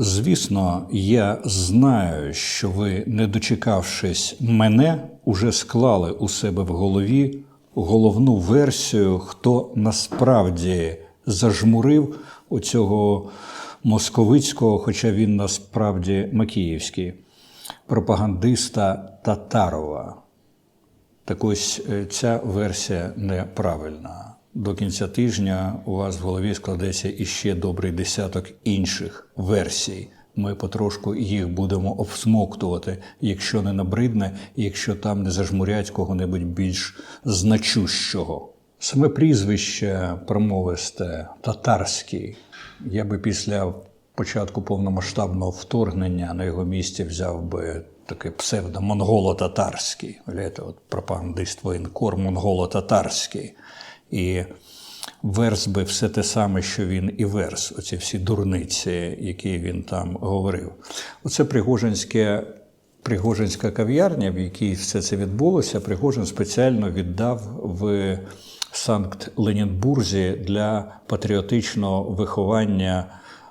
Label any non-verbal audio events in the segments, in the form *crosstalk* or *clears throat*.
Звісно, я знаю, що ви, не дочекавшись мене, уже склали у себе в голові головну версію, хто насправді зажмурив оцього московицького, хоча він насправді макіївський, пропагандиста Татарова. Так ось е, ця версія неправильна. До кінця тижня у вас в голові складеться іще добрий десяток інших версій. Ми потрошку їх будемо обсмоктувати, якщо не набридне, якщо там не зажмурять кого-небудь більш значущого. Саме прізвище промовисте татарський. Я би після початку повномасштабного вторгнення на його місці взяв би такий псевдо монголо-татарський. От пропагандист воєнкор монголо-татарський. І верс би все те саме, що він і верс, оці всі дурниці, які він там говорив. Оце Пригожинське. Пригожинська кав'ярня, в якій все це відбулося, Пригожин спеціально віддав в Санкт-Ленінбурзі для патріотичного виховання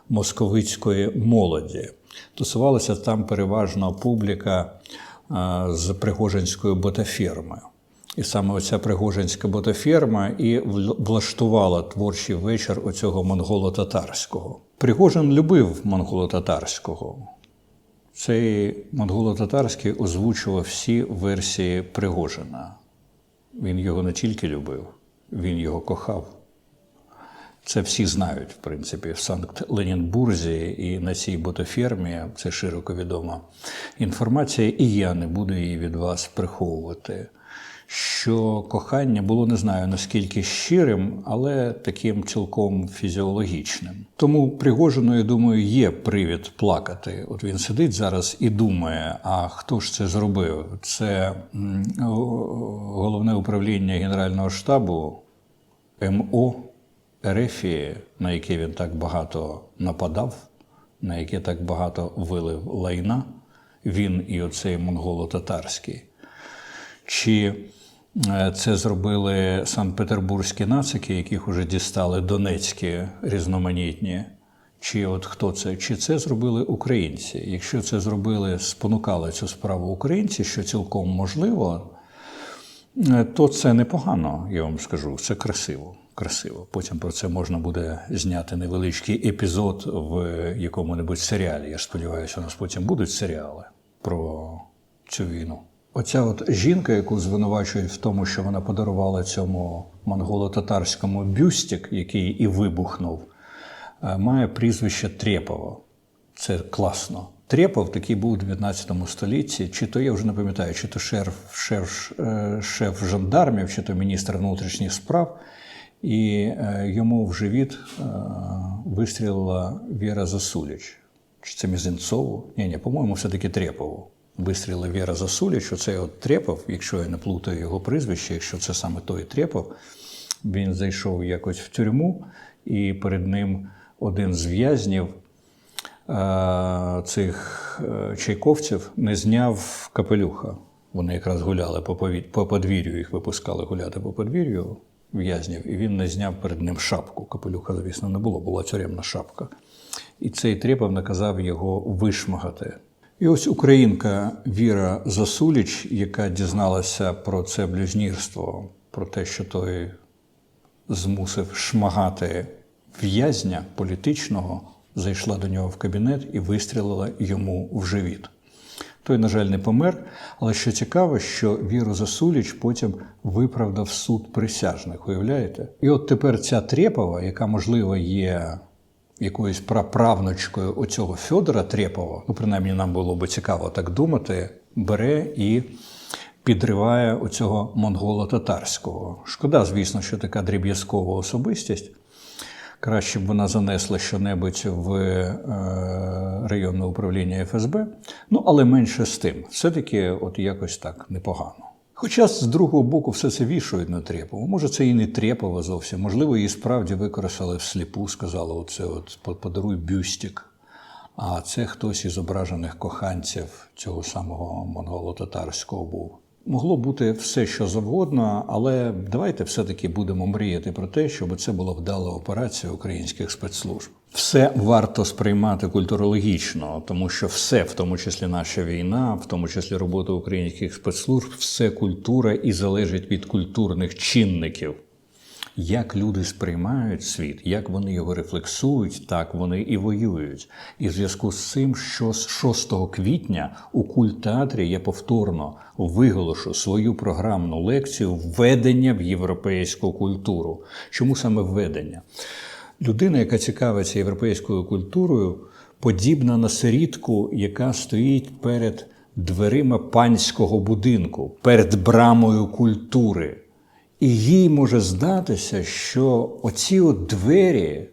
московицької молоді. Тусувалася там переважно публіка з Пригожинської ботаферми. І саме оця Пригожинська ботаферма і влаштувала творчий вечір оцього монголо-татарського. Пригожин любив монголо-татарського. Цей монголо-татарський озвучував всі версії Пригожина. Він його не тільки любив, він його кохав. Це всі знають, в принципі, в Санкт-Ленінбурзі і на цій ботофермі, це широко відома інформація, і я не буду її від вас приховувати. Що кохання було не знаю наскільки щирим, але таким цілком фізіологічним. Тому Пригожину, я думаю, є привід плакати. От він сидить зараз і думає: а хто ж це зробив? Це головне управління Генерального штабу МО Ерефії, на яке він так багато нападав, на яке так багато вилив лайна, він і оцей монголо-татарський. Чи це зробили санкт-петербурзькі нацики, яких уже дістали донецькі різноманітні? Чи от хто це? Чи це зробили українці? Якщо це зробили, спонукали цю справу українці, що цілком можливо, Е, то це непогано, я вам скажу. Це красиво. Красиво. Потім про це можна буде зняти невеличкий епізод в якому-небудь серіалі. Я сподіваюся, у нас потім будуть серіали про цю війну. Оця от жінка, яку звинувачують в тому, що вона подарувала цьому монголо-татарському бюстик, який і вибухнув, е, має прізвище Трєпова. Це класно. Трєпов такий був у 19 столітті, чи то я вже не пам'ятаю, чи то шеф, шеф, е, шеф жандармів, чи то міністр внутрішніх справ. І е, йому в живіт вистрілила Віра Засуліч. Чи це Мізинцову? Ні, ні, по-моєму, все-таки Трєпову. Вистрілила Віра Засуліч. Оцей от Трєпов, якщо я не плутаю його прізвище, якщо це саме той Трєпов, він зайшов якось в тюрму, і перед ним один з в'язнів е, цих е, чайковців не зняв капелюха. Вони якраз гуляли по, пові- по подвір'ю, їх випускали гуляти по подвір'ю в'язнів, і він не зняв перед ним шапку. Капелюха, звісно, не було, була тюремна шапка. І цей Трєпов наказав його вишмагати. І ось українка Віра Засуліч, яка дізналася про це блюзнірство, про те, що той змусив шмагати в'язня політичного, зайшла до нього в кабінет і вистрілила йому в живіт. Той, на жаль, не помер, але що цікаво, що Віру Засуліч потім виправдав суд присяжних, уявляєте? І от тепер ця Трєпова, яка, можливо, є якоюсь праправнучкою оцього Федора Трєпова, ну, принаймні нам було би цікаво так думати, бере і підриває оцього монголо-татарського. Шкода, звісно, що така дріб'язкова особистість. Краще б вона занесла щонебудь в е, районне управління ФСБ. Ну, але менше з тим. Все-таки от якось так непогано. Хоча з другого боку все це вішують на Трєпову. Може, це і не Трєпова зовсім. Можливо, її справді використали всліпу, сказали, оце от по- подаруй бюстик. А це хтось із ображених коханців цього самого монголо-татарського був. Могло бути все, що завгодно, але давайте все-таки будемо мріяти про те, щоб це була вдала операція українських спецслужб. Все варто сприймати культурологічно, тому що все, в тому числі наша війна, в тому числі робота українських спецслужб, все культура і залежить від культурних чинників. Як люди сприймають світ, як вони його рефлексують, так вони і воюють. І в зв'язку з цим, що з 6 квітня у культтеатрі я повторно виголошу свою програмну лекцію введення в європейську культуру. Чому саме введення? Людина, яка цікавиться європейською культурою, подібна на сирітку, яка стоїть перед дверима панського будинку, перед брамою культури. І їй може здатися, що оці от двері,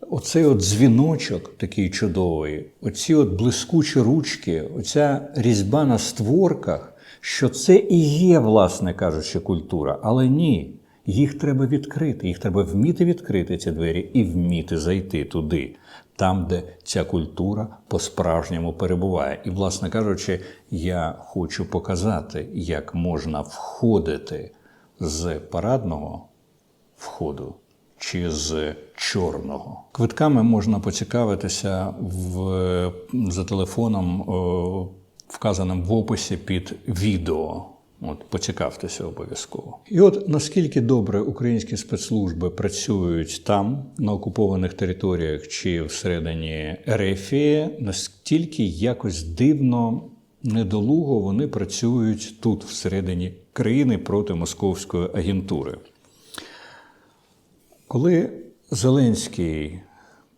оцей от дзвіночок такий чудовий, оці от блискучі ручки, оця різьба на створках, що це і є, власне кажучи, культура. Але ні, їх треба відкрити, їх треба вміти відкрити ці двері і вміти зайти туди, там, де ця культура по-справжньому перебуває. І, власне кажучи, я хочу показати, як можна входити з парадного входу чи з чорного. Квитками можна поцікавитися в, за телефоном, вказаним в описі під відео. От, поцікавтеся обов'язково. І от наскільки добре українські спецслужби працюють там, на окупованих територіях чи всередині Ерефії, настільки якось дивно, недолуго вони працюють тут, всередині країни проти московської агентури. Коли Зеленський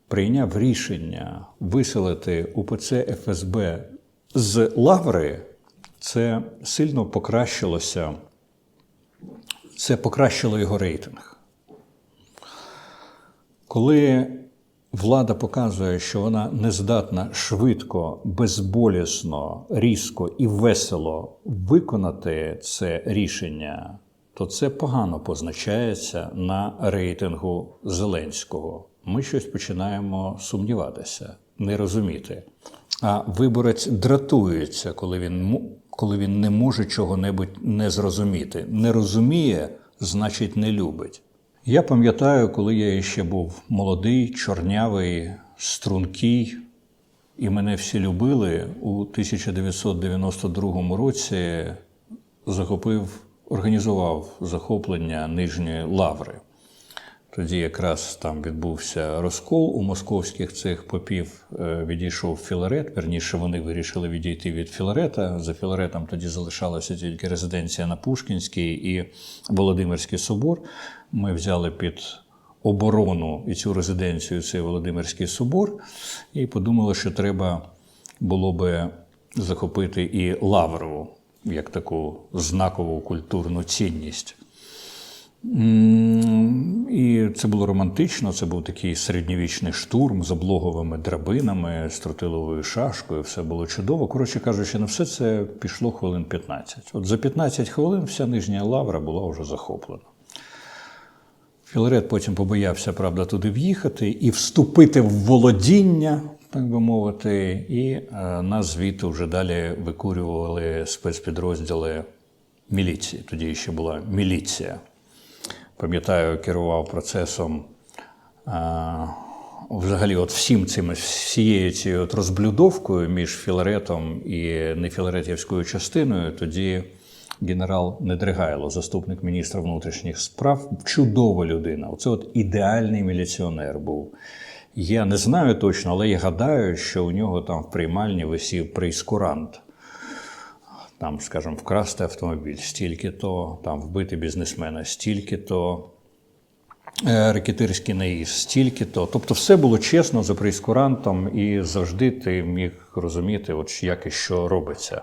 прийняв рішення виселити УПЦ ФСБ з Лаври, це сильно покращилося, це покращило його рейтинг. Коли влада показує, що вона не здатна швидко, безболісно, різко і весело виконати це рішення, то це погано позначається на рейтингу Зеленського. Ми щось починаємо сумніватися, не розуміти. А виборець дратується, коли він коли він не може чого-небудь не зрозуміти. Не розуміє, значить, не любить. Я пам'ятаю, коли я ще був молодий, чорнявий, стрункий, і мене всі любили, у 1992 році захопив, організував захоплення Нижньої Лаври. Тоді якраз там відбувся розкол у московських цих попів. е, Відійшов Філарет. Верніше вони вирішили відійти від Філарета. За Філаретом тоді залишалася тільки резиденція на Пушкінській і Володимирський собор. Ми взяли під оборону і цю резиденцію, цей Володимирський собор, і подумали, що треба було би захопити і Лавру як таку знакову культурну цінність. І це було романтично. Це був такий середньовічний штурм з облоговими драбинами, з тротиловою шашкою. Все було чудово. Коротше кажучи, на все це пішло хвилин 15. От за 15 хвилин вся нижня лавра була вже захоплена. Філарет потім побоявся, правда, туди в'їхати і вступити в володіння, так би мовити, і е, нас звідти вже далі викурювали спецпідрозділи міліції. Тоді ще була міліція. Пам'ятаю, керував процесом а, взагалі, от всім цим, всією цією розблюдовкою між Філаретом і нефіларетівською частиною. Тоді генерал Недригайло, заступник міністра внутрішніх справ, чудова людина. Оце от ідеальний міліціонер був. Я не знаю точно, але я гадаю, що у нього там в приймальні висів прейскурант там, скажімо, вкрасти автомобіль, стільки-то, там вбити бізнесмена, стільки-то, е, рекетирський наїзд, стільки-то. Тобто все було чесно за прейскурантом, і завжди ти міг розуміти, от як і що робиться.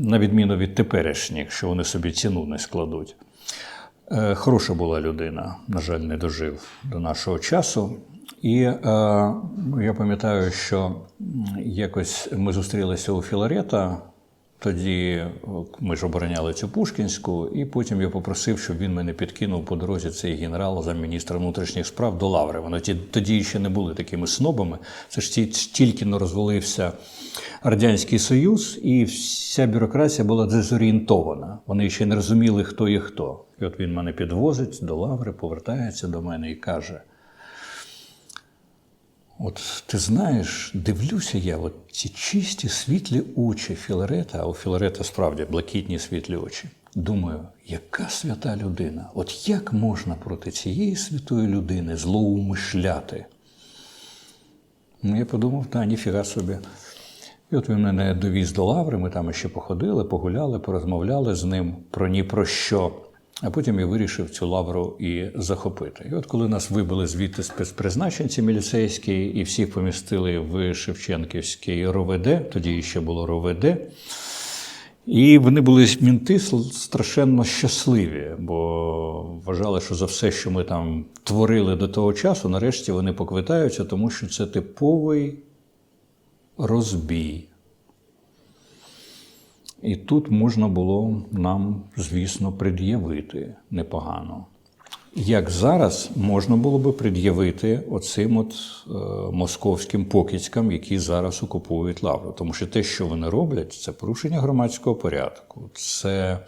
На відміну від теперішніх, що вони собі ціну не складуть. Е, Хороша була людина, на жаль, не дожив до нашого часу. І е, я пам'ятаю, що якось ми зустрілися у Філарета. Тоді ми ж обороняли цю Пушкінську, і потім я попросив, щоб він мене підкинув по дорозі цей генерал замміністра внутрішніх справ до Лаври. Вони тоді ще не були такими снобами. Це ж ті- тільки не розвалився Радянський Союз, і вся бюрократія була дезорієнтована. Вони ще не розуміли, хто є хто. І от він мене підвозить до Лаври, повертається до мене і каже: От ти знаєш, дивлюся я, от ці чисті світлі очі Філарета, а у Філарета справді блакитні світлі очі. Думаю, яка свята людина? От як можна проти цієї святої людини злоумишляти? Ну, я подумав, та ніфіга собі. І от він мене довіз до лаври, ми там ще походили, погуляли, порозмовляли з ним про ні про що. А потім я вирішив цю лавру і захопити. І от коли нас вибили звідти спецпризначенці міліцейські, і всіх помістили в Шевченківський РОВД, тоді ще було РОВД. І вони були мінти страшенно щасливі, бо вважали, що за все, що ми там творили до того часу, нарешті вони поквитаються, тому що це типовий розбій. І тут можна було нам, звісно, пред'явити непогано. Як зараз можна було би пред'явити оцим от е, московським покидькам, які зараз окупують лавру. Тому що те, що вони роблять, це порушення громадського порядку, це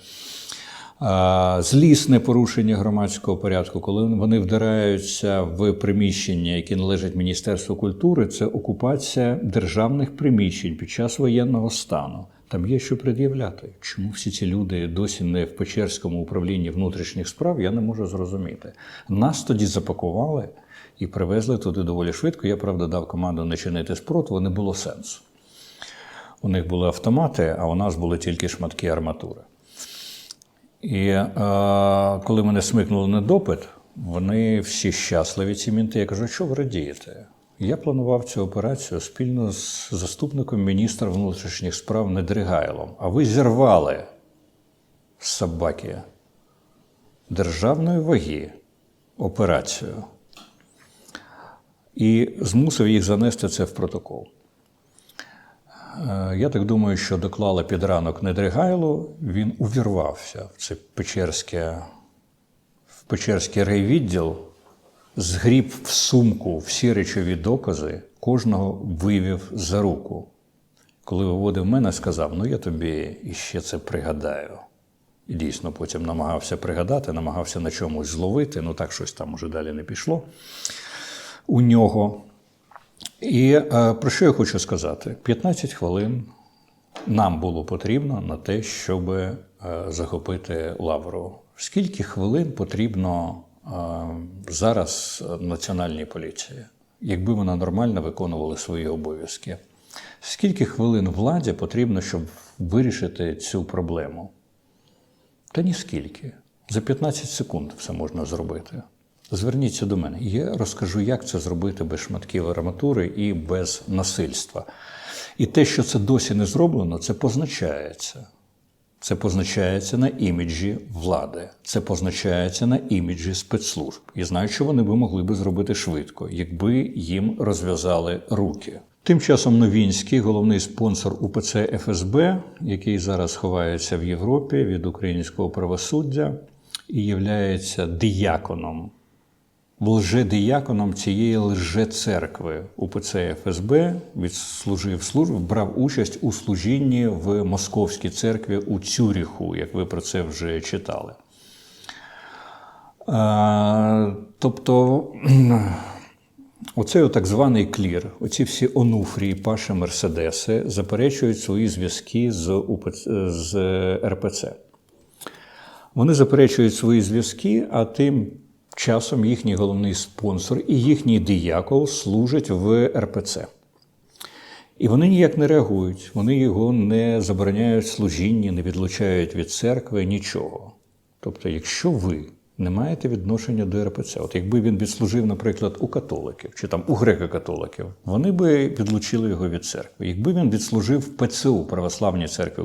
е, злісне порушення громадського порядку, коли вони вдираються в приміщення, які належать Міністерству культури, це окупація державних приміщень під час воєнного стану. Там є що пред'являти. Чому всі ці люди досі не в Печерському управлінні внутрішніх справ, я не можу зрозуміти. Нас тоді запакували і привезли туди доволі швидко. Я, правда, дав команду не чинити спротиву, не було сенсу. У них були автомати, а у нас були тільки шматки арматури. І е, коли мене смикнули на допит, вони всі щасливі, ці мінти. Я кажу, що ви радієте? Я планував цю операцію спільно з заступником міністра внутрішніх справ Недригайлом. А ви зірвали собаки державної ваги операцію і змусив їх занести це в протокол. Е, Я так думаю, що доклали під ранок Недригайлу, він увірвався в це Печерське, в Печерський райвідділ згріб в сумку всі речові докази, кожного вивів за руку. Коли виводив мене, сказав: Ну, я тобі іще це пригадаю. І дійсно потім намагався пригадати, намагався на чомусь зловити, ну так щось там уже далі не пішло у нього. І е, про що я хочу сказати? 15 хвилин нам було потрібно на те, щоб е, захопити лавру. Скільки хвилин потрібно зараз Національній поліції, якби вона нормально виконувала свої обов'язки. Скільки хвилин владі потрібно, щоб вирішити цю проблему? Та ні скільки. За 15 секунд все можна зробити. Зверніться до мене. Я розкажу, як це зробити без шматків арматури і без насильства. І те, що це досі не зроблено, це позначається. Це позначається на іміджі влади, це позначається на іміджі спецслужб. І знаю, що вони би могли би зробити швидко, якби їм розв'язали руки. Тим часом Новінський, головний спонсор УПЦ ФСБ, який зараз ховається в Європі від українського правосуддя, і являється діяконом лжедияконом цієї лжецеркви УПЦ ФСБ відслужив службу, брав участь у служінні в Московській церкві у Цюріху, як ви про це вже читали. Тобто *clears throat* оцей так званий клір, оці всі онуфрії, Паші Мерседеси заперечують свої зв'язки з, УПЦ, з РПЦ. Вони заперечують свої зв'язки, а тим часом їхній головний спонсор і їхній диякол служать в РПЦ. І вони ніяк не реагують, вони його не забороняють служіння, не відлучають від церкви, нічого. Тобто, якщо ви не маєте відношення до РПЦ, от якби він відслужив, наприклад, у католиків чи там у греко-католиків, вони би відлучили його від церкви. Якби він відслужив в ПЦУ православній церкві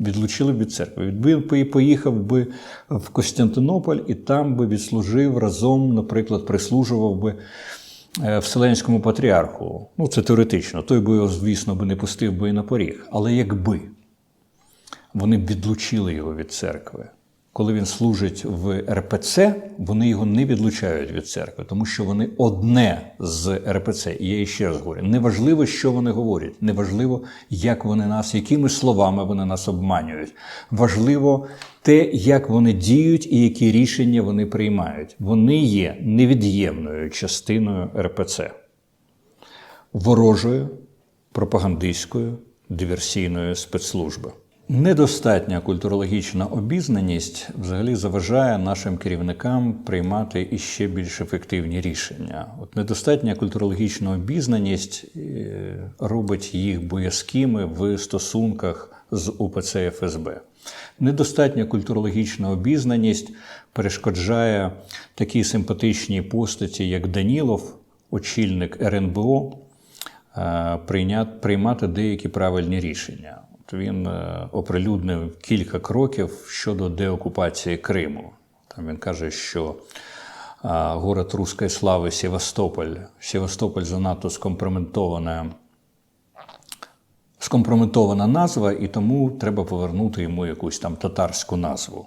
відлучили від церкви. Він поїхав би в Костянтинополь і там би відслужив разом, наприклад, прислужував би е, Вселенському патріарху. Ну, це теоретично. Той би його, звісно, би не пустив би і на поріг. Але якби вони б відлучили його від церкви коли він служить в РПЦ, вони його не відлучають від церкви, тому що вони одне з РПЦ. І я ще раз говорю: неважливо, що вони говорять, неважливо, як вони нас, якими словами вони нас обманюють. Важливо те, як вони діють і які рішення вони приймають. Вони є невід'ємною частиною РПЦ. ворожої пропагандистської диверсійної спецслужби. Недостатня культурологічна обізнаність взагалі заважає нашим керівникам приймати іще більш ефективні рішення. От недостатня культурологічна обізнаність е, робить їх боязкими в стосунках з УПЦ ФСБ. Недостатня культурологічна обізнаність перешкоджає такій симпатичній постаті, як Данілов, очільник РНБО, е, приймати деякі правильні рішення. Він е, оприлюднив кілька кроків щодо деокупації Криму. Там він каже, що город руської слави Севастополь. Севастополь занадто скомпрометована, скомпрометована назва, і тому треба повернути йому якусь там татарську назву.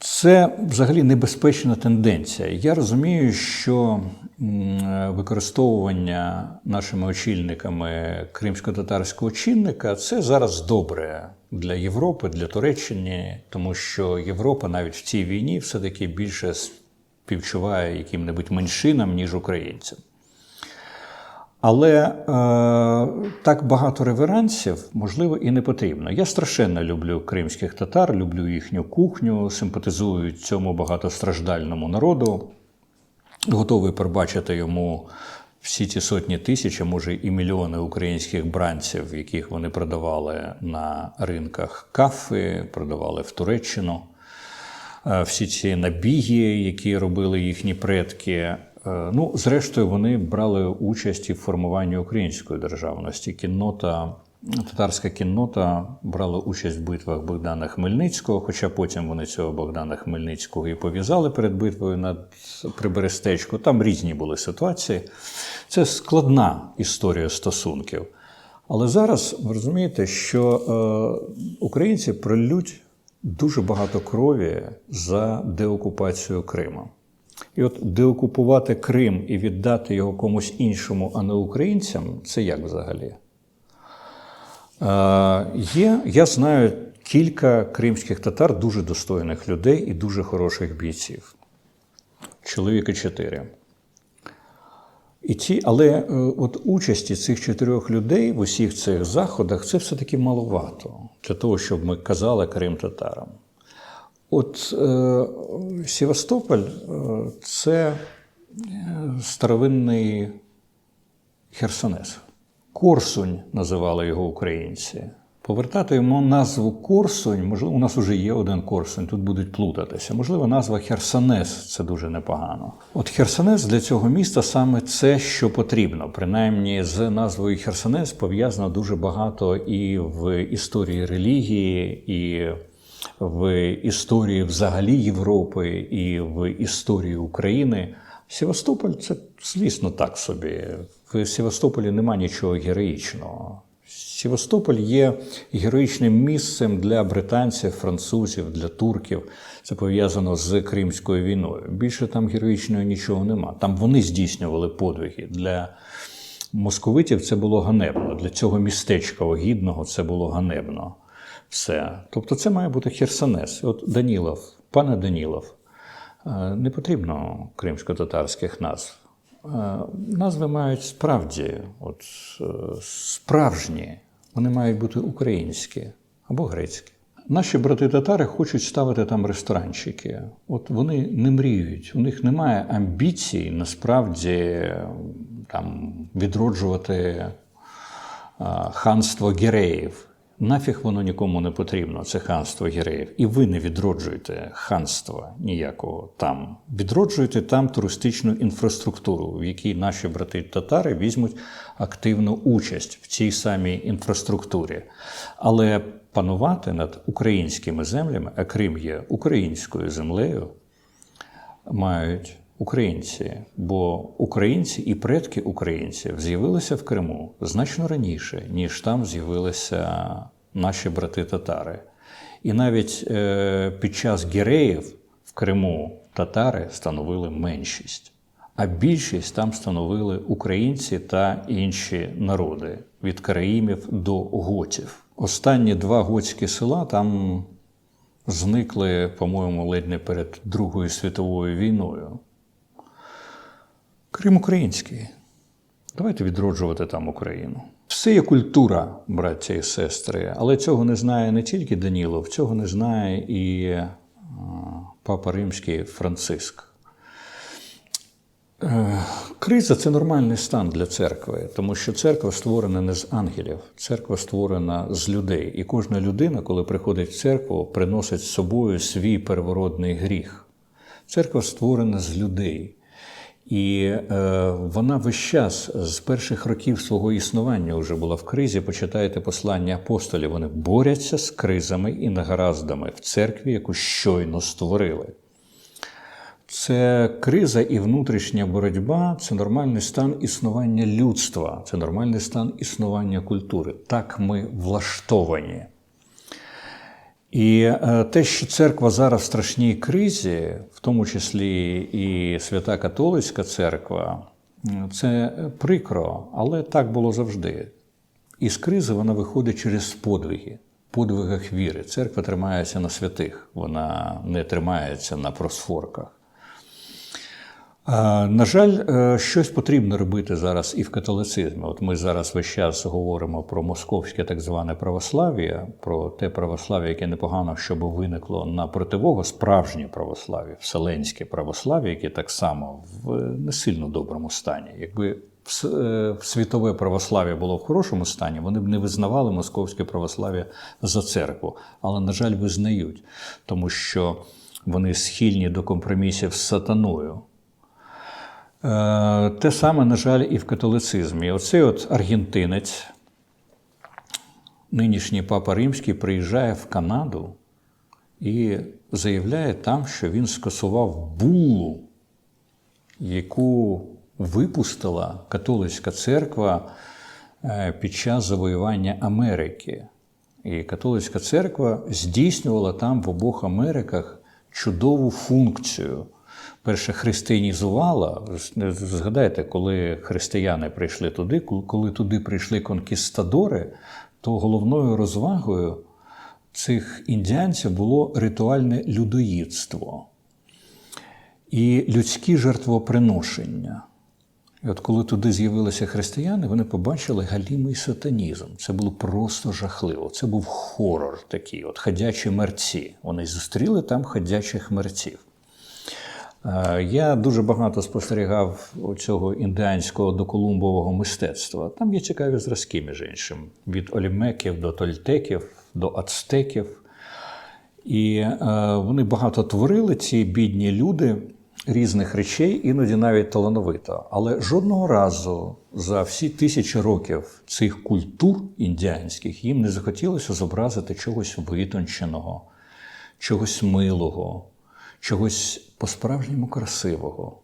Це взагалі небезпечна тенденція. Я розумію, що використовування нашими очільниками кримсько-татарського чинника це зараз добре для Європи, для Туреччини, тому що Європа навіть в цій війні все-таки більше співчуває яким-небудь меншинам, ніж українцям. Але е, так багато реверансів, можливо, і не потрібно. Я страшенно люблю кримських татар, люблю їхню кухню, симпатизую цьому багатостраждальному народу, готовий пробачити йому всі ці сотні тисяч, а може і мільйони українських бранців, яких вони продавали на ринках кафи, продавали в Туреччину. Е, всі ці набіги, які робили їхні предки. Е, Ну, зрештою, вони брали участь і в формуванні української державності. Кіннота, татарська кіннота брала участь в битвах Богдана Хмельницького, хоча потім вони цього Богдана Хмельницького і пов'язали перед битвою над Приберестечко. Там різні були ситуації. Це складна історія стосунків. Але зараз ви розумієте, що е, українці пролють дуже багато крові за деокупацію Криму. І от деокупувати Крим і віддати його комусь іншому, а не українцям, це як взагалі? Е, є, я знаю кілька кримських татар, дуже достойних людей і дуже хороших бійців. Чоловіки чотири. І ті, але е, от участі цих чотирьох людей в усіх цих заходах це все-таки маловато для того, щоб ми казали Крим татарам. От е, Севастополь е, це е, старовинний Херсонес. Корсунь називали його українці. Повертати йому назву Корсунь, можливо, у нас вже є один Корсунь, тут будуть плутатися. Можливо, назва Херсонес це дуже непогано. От Херсонес для цього міста саме це, що потрібно. Принаймні, з назвою Херсонес пов'язано дуже багато і в історії релігії, і в історії взагалі Європи, і в історії України. Севастополь це, звісно, так собі. В Севастополі нема нічого героїчного. Севастополь є героїчним місцем для британців, французів, для турків. Це пов'язано з Кримською війною. Більше там героїчного нічого нема. Там вони здійснювали подвиги. Для московитів це було ганебно. Для цього містечка огідного це було ганебно. Все. Тобто це має бути Херсонес. От Данілов, пане Данілов, е, не потрібно кримсько-татарських назв. Е, Назви мають справді, от, е, справжні, вони мають бути українські або грецькі. Наші брати-татари хочуть ставити там ресторанчики. От вони не мріють, у них немає амбіцій насправді там, відроджувати ханство гіреїв. Нафіг воно нікому не потрібно, це ханство гіреїв. І ви не відроджуєте ханства ніякого там. Відроджуєте там туристичну інфраструктуру, в якій наші брати-татари візьмуть активну участь в цій самій інфраструктурі. Але панувати над українськими землями, а Крим є українською землею, мають українці. Бо українці і предки українців з'явилися в Криму значно раніше, ніж там з'явилися наші брати-татари. І навіть е, під час гіреїв в Криму татари становили меншість, а більшість там становили українці та інші народи від караїмів до готів. Останні два готські села там зникли, по-моєму, ледь не перед Другою світовою війною. Крим український. Давайте відроджувати там Україну. Все є культура, браття і сестри, але цього не знає не тільки Данілов, цього не знає і е, папа Римський Франциск. Е, Криза це нормальний стан для церкви, тому що церква створена не з ангелів, церква створена з людей. І кожна людина, коли приходить в церкву, приносить з собою свій первородний гріх. Церква створена з людей. І е, вона весь час з перших років свого існування вже була в кризі. Почитайте послання апостолів. Вони борються з кризами і негараздами в церкві, яку щойно створили. Це криза і внутрішня боротьба це нормальний стан існування людства, це нормальний стан існування культури. Так ми влаштовані. І е, те, що церква зараз в страшній кризі, в тому числі і Свята Католицька церква, це прикро, але так було завжди. Із кризи вона виходить через подвиги, подвигах віри. Церква тримається на святих, вона не тримається на просфорках. На жаль, е, щось потрібно робити зараз і в католицизмі. От ми зараз весь час говоримо про московське так зване православ'я, про те православ'я, яке непогано, щоб виникло на противого справжнє православ'я, вселенське православ'я, яке так само в не сильно доброму стані. Якби е, світове православ'я було в хорошому стані, вони б не визнавали московське православ'я за церкву, але, на жаль, визнають, тому що вони схильні до компромісів з сатаною. Е, Те саме, на жаль, і в католицизмі. Оцей от аргентинець, нинішній папа Римський, приїжджає в Канаду і заявляє там, що він скасував булу, яку випустила католицька церква е, під час завоювання Америки. І католицька церква здійснювала там в обох Америках чудову функцію. Перше, християнізувала. Згадайте, коли християни прийшли туди, коли туди прийшли конкістадори, то головною розвагою цих індіанців було ритуальне людоїдство і людські жертвоприношення. І от коли туди з'явилися християни, вони побачили галімий сатанізм. Це було просто жахливо. Це був хорор такий, от ходячі мерці. Вони зустріли там ходячих мерців. Е, Я дуже багато спостерігав цього індіанського доколумбового мистецтва. Там є цікаві зразки, між іншим, від олімеків до тольтеків, до ацтеків. І е, вони багато творили, ці бідні люди різних речей, іноді навіть талановито. Але жодного разу за всі тисячі років цих культур індіанських їм не захотілося зобразити чогось витонченого, чогось милого, чогось по-справжньому красивого.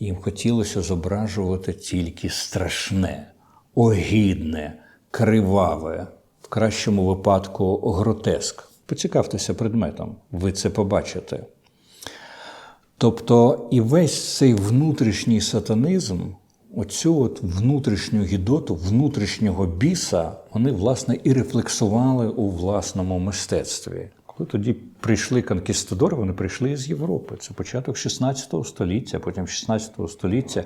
Їм хотілося зображувати тільки страшне, огідне, криваве, в кращому випадку гротеск. Поцікавтеся предметом, ви це побачите. Тобто і весь цей внутрішній сатанизм, оцю от внутрішню гідоту, внутрішнього біса, вони, власне, і рефлексували у власному мистецтві. Коли тоді прийшли конкістадори, вони прийшли з Європи. Це початок 16 століття, потім 16 століття.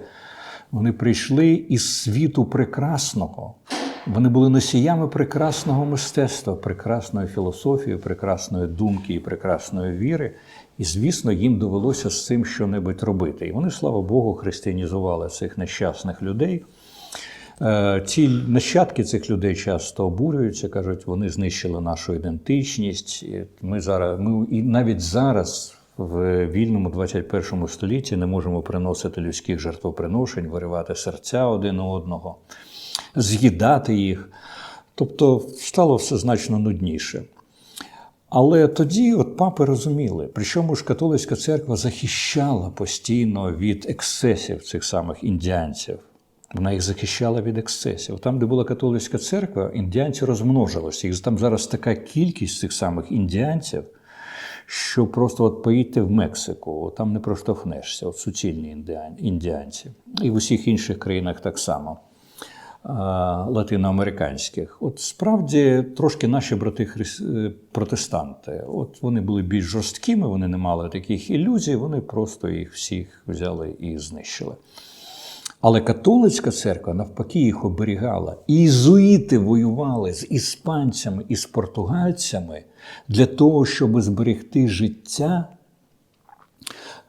Вони прийшли із світу прекрасного. Вони були носіями прекрасного мистецтва, прекрасної філософії, прекрасної думки і прекрасної віри. І, звісно, їм довелося з цим щонебудь робити. І вони, слава Богу, християнізували цих нещасних людей. Е, Ці нащадки цих людей часто обурюються, кажуть, вони знищили нашу ідентичність. Ми зараз, ми і навіть зараз, в вільному 21 столітті, не можемо приносити людських жертвоприношень, виривати серця один у одного, з'їдати їх. Тобто стало все значно нудніше. Але тоді от папи розуміли, причому ж католицька церква захищала постійно від ексцесів цих самих індіанців. Вона їх захищала від ексцесів. Там, де була католицька церква, індіанці розмножилися. Їх там зараз така кількість цих самих індіанців, що просто от поїдьте в Мексику, там не проштовхнешся, от суцільні індіанці. І в усіх інших країнах так само латиноамериканських. От справді трошки наші брати е, протестанти. От вони були більш жорсткими, вони не мали таких ілюзій, вони просто їх всіх взяли і знищили. Але католицька церква навпаки їх оберігала. І ізуїти воювали з іспанцями і з португальцями для того, щоб зберегти життя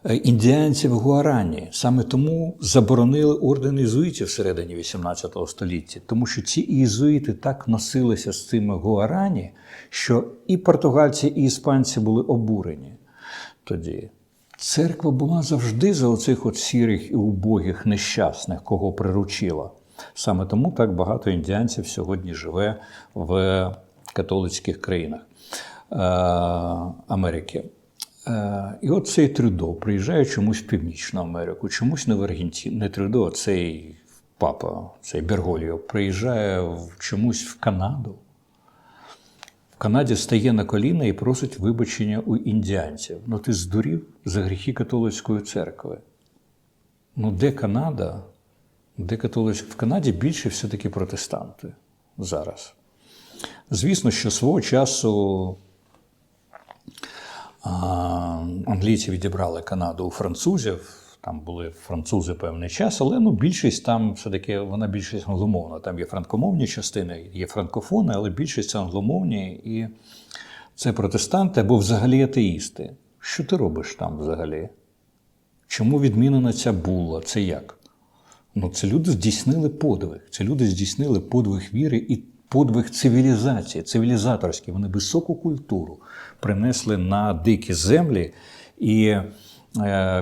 е, індіанців Гуарані. Саме тому заборонили орден ізуїтів всередині 18 століття, тому що ці ізуїти так носилися з цими Гуарані, що і португальці, і іспанці були обурені тоді. Церква була завжди за оцих от сірих і убогих нещасних, кого приручила. Саме тому так багато індіанців сьогодні живе в католицьких країнах е, Америки. Е, і от цей Трюдо приїжджає чомусь в Північну Америку, чомусь не в Аргентину, не Трюдо, а цей папа, цей Бергольо, приїжджає в, чомусь в Канаду. Канаді стає на коліна і просить вибачення у індіанців. Ну ти здурів за гріхи католицької церкви. Ну, де Канада? Де католицька? В Канаді більше все-таки протестанти зараз. Звісно, що свого часу англійці відібрали Канаду у французів. Там були французи певний час, але ну, більшість там все-таки вона більшість англомовна. Там є франкомовні частини, є франкофони, але більшість англомовні і це протестанти або взагалі атеїсти. Що ти робиш там взагалі? Чому відмінена ця була? Це як? Ну, це люди здійснили подвиг. Це люди здійснили подвиг віри і подвиг цивілізації, цивілізаторський. Вони високу культуру принесли на дикі землі. І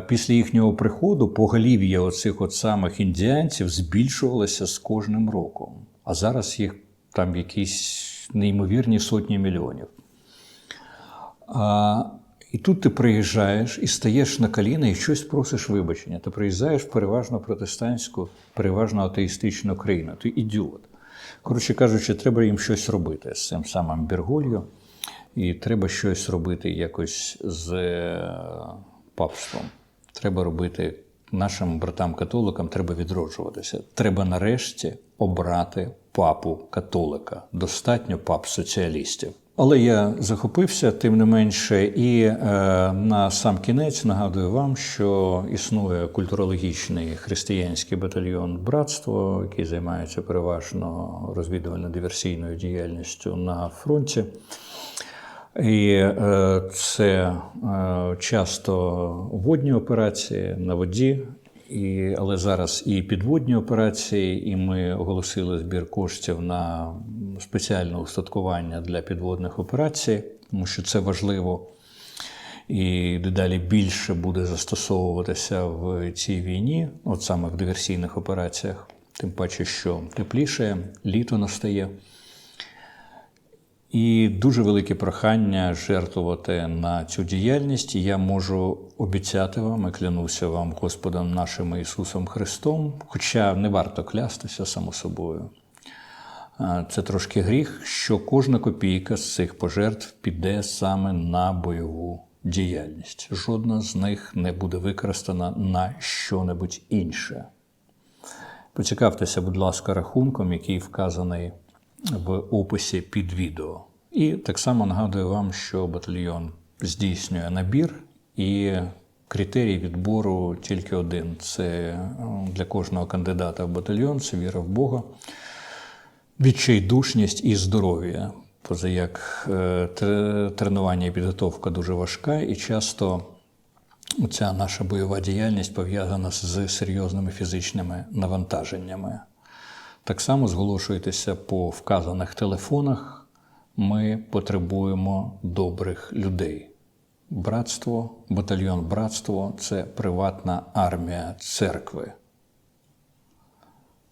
після їхнього приходу поголів'я оцих от самих індіанців збільшувалося з кожним роком. А зараз їх там якісь неймовірні сотні мільйонів. А, і тут ти приїжджаєш і стаєш на коліна і щось просиш вибачення. Ти приїжджаєш в переважно протестантську, переважно атеїстичну країну. Ти ідіот. Коротше кажучи, треба їм щось робити з цим самим Бергольо, і треба щось робити якось з е, папством. Треба робити нашим братам-католикам, треба відроджуватися. Треба нарешті обрати папу католика. Достатньо пап соціалістів. Але я захопився, тим не менше, і е, на сам кінець нагадую вам, що існує культурологічний християнський батальйон братство, який займається переважно розвідувально-диверсійною діяльністю на фронті. І е, це е, часто водні операції на воді, і, але зараз і підводні операції, і ми оголосили збір коштів на спеціальне устаткування для підводних операцій, тому що це важливо і дедалі більше буде застосовуватися в цій війні, от саме в диверсійних операціях, тим паче, що тепліше, літо настає. І дуже велике прохання жертвувати на цю діяльність. Я можу обіцяти вам і клянуся вам Господом нашим Ісусом Христом, хоча не варто клястися само собою. Це трошки гріх, що кожна копійка з цих пожертв піде саме на бойову діяльність. Жодна з них не буде використана на що-небудь інше. Поцікавтеся, будь ласка, рахунком, який вказаний в описі під відео. І так само нагадую вам, що батальйон здійснює набір, і критерій відбору тільки один: це для кожного кандидата в батальйон це віра в Бога, відчайдушність і здоров'я. Позаяк е, тренування і підготовка дуже важка, і часто ця наша бойова діяльність пов'язана з серйозними фізичними навантаженнями. Так само зголошуйтеся по вказаних телефонах. Ми потребуємо добрих людей. Братство, батальйон братство це приватна армія церкви.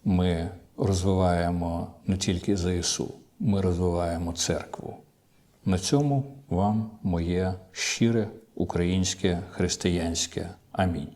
Ми розвиваємо не тільки ЗСУ, ми розвиваємо церкву. На цьому вам моє щире українське християнське амінь.